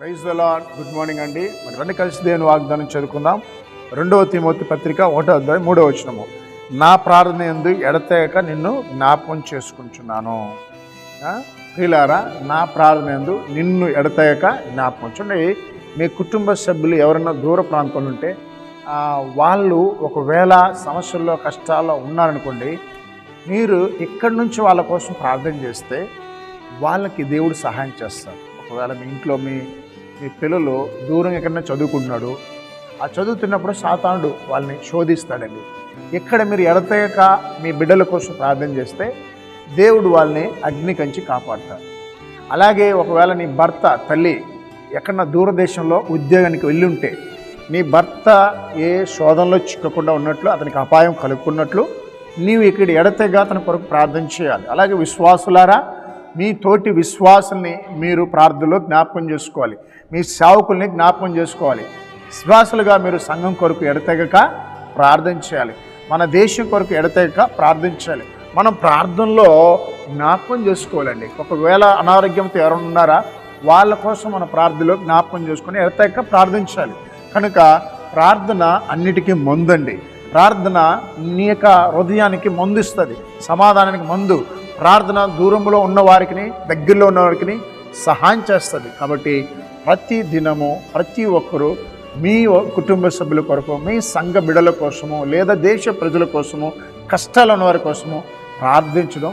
Praise the good morning అండి మరి రెండు కలిసి దేవుని వాగ్దానం చదువుకుందాం. రెండవ తిమోతి పత్రిక ఒకటో అధ్యాయం మూడవ వచనము. నా ప్రార్థన ఎందు ఎడతేక నిన్ను జ్ఞాపకం చేసుకుంటున్నాను. ఆ? ప్రియులారా నా ప్రార్థన ఎందు నిన్ను ఎడతేక జ్ఞాపకం చూడండి మీ కుటుంబ సభ్యులు ఎవరైనా దూర ప్రాంతంలో ఉంటే వాళ్ళు ఒకవేళ సమస్యల్లో కష్టాల్లో ఉన్నారనుకోండి మీరు ఇక్కడి నుంచి వాళ్ళ కోసం ప్రార్థన చేస్తే వాళ్ళకి దేవుడు సహాయం చేస్తారు. ఒకవేళ మీ ఇంట్లో మీ మీ పిల్లలు దూరం ఎక్కడైనా చదువుకుంటున్నాడు. ఆ చదువుతున్నప్పుడు సాతానుడు వాళ్ళని శోధిస్తాడండి. ఇక్కడ మీరు ఎడతెగక మీ బిడ్డల కోసం ప్రార్థన చేస్తే దేవుడు వాళ్ళని అగ్ని కంచి కాపాడతాడు. అలాగే ఒకవేళ నీ భర్త తల్లి ఎక్కడన్నా దూరదేశంలో ఉద్యోగానికి వెళ్ళి ఉంటే నీ భర్త ఏ శోధనలో చిక్కకుండా ఉన్నట్లు అతనికి అపాయం కలుగుకున్నట్లు నీవు ఇక్కడ ఎడతెగా అతని కొరకు ప్రార్థన చేయాలి. అలాగే విశ్వాసులారా మీ తోటి విశ్వాసుల్ని మీరు ప్రార్థనలో జ్ఞాపకం చేసుకోవాలి. మీ సేవకుల్ని జ్ఞాపకం చేసుకోవాలి. విశ్వాసులుగా మీరు సంఘం కొరకు ఎడతెగక ప్రార్థన చేయాలి. మన దేశం కొరకు ఎడతెగక ప్రార్థన చేయాలి. మనం ప్రార్థనలో జ్ఞాపకం చేసుకోవాలండి. ఒకవేళ అనారోగ్యంతో ఎవరైనా ఉన్నారా? వాళ్ళ కోసం మన ప్రార్థనలో జ్ఞాపకం చేసుకొని ఎడతెగక ప్రార్థించాలి కనుక ప్రార్థన అన్నిటికీ మందండి. ప్రార్థన నీ యొక్క హృదయానికి మందుస్తుంది సమాధానానికి మందు. ప్రార్థన దూరంలో ఉన్న వారికి దగ్గరలో ఉన్న వారికి సహాయం చేస్తుంది. కాబట్టి ప్రతి దినము ప్రతి ఒక్కరూ మీ కుటుంబ సభ్యుల కొరకు మీ సంఘ బిడల కోసము లేదా దేశ ప్రజల కోసము కష్టాలు ఉన్నవారి కోసము ప్రార్థించడం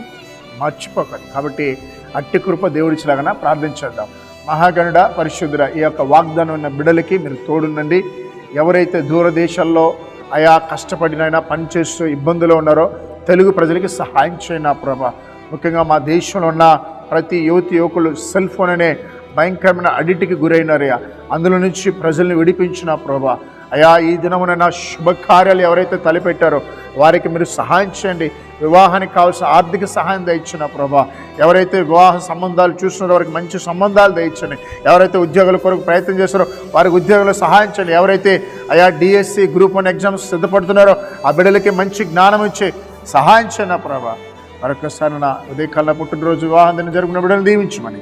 మర్చిపోకండి. కాబట్టి అట్టి కృప దేవుడిచ్చిలాగా ప్రార్థించేద్దాం. మహాగణుడ పరిశుద్ధుడ ఈ యొక్క వాగ్దానం ఉన్న బిడలకి మీరు తోడుండండి. ఎవరైతే దూరదేశాల్లో ఆయా కష్టపడినైనా పనిచేస్తూ ఇబ్బందులు ఉన్నారో తెలుగు ప్రజలకి సహాయం చేయన ప్రభా. ముఖ్యంగా మా దేశంలో ఉన్న ప్రతి యువతి యువకులు సెల్ ఫోన్ అనే భయంకరమైన అడిటికి గురైనారయ్యా. అందులో నుంచి ప్రజల్ని విడిపించిన ప్రభా. అయా ఈ దినమున నా శుభకార్యాలు ఎవరైతే తలపెట్టారో వారికి మీరు సహాయం చేయండి. వివాహానికి కావాల్సిన ఆర్థిక సహాయం దయచిన ప్రభా. ఎవరైతే వివాహ సంబంధాలు చూస్తున్నారో వారికి మంచి సంబంధాలు దయచండి ఎవరైతే ఉద్యోగుల కొరకు ప్రయత్నం చేస్తారో వారికి ఉద్యోగులు సహాయం చేయండి. ఎవరైతే అయా డిఎస్సి గ్రూప్ వన్ ఎగ్జామ్స్ సిద్ధపడుతున్నారో ఆ బిడ్డలకి మంచి జ్ఞానం ఇచ్చి సహాయం చేయండి ప్రభా. మరొకసారి నా ఉదయకాల పుట్టినరోజు వివాహం దిన జరుగుతున్న బిడ్డలు దీవించమని.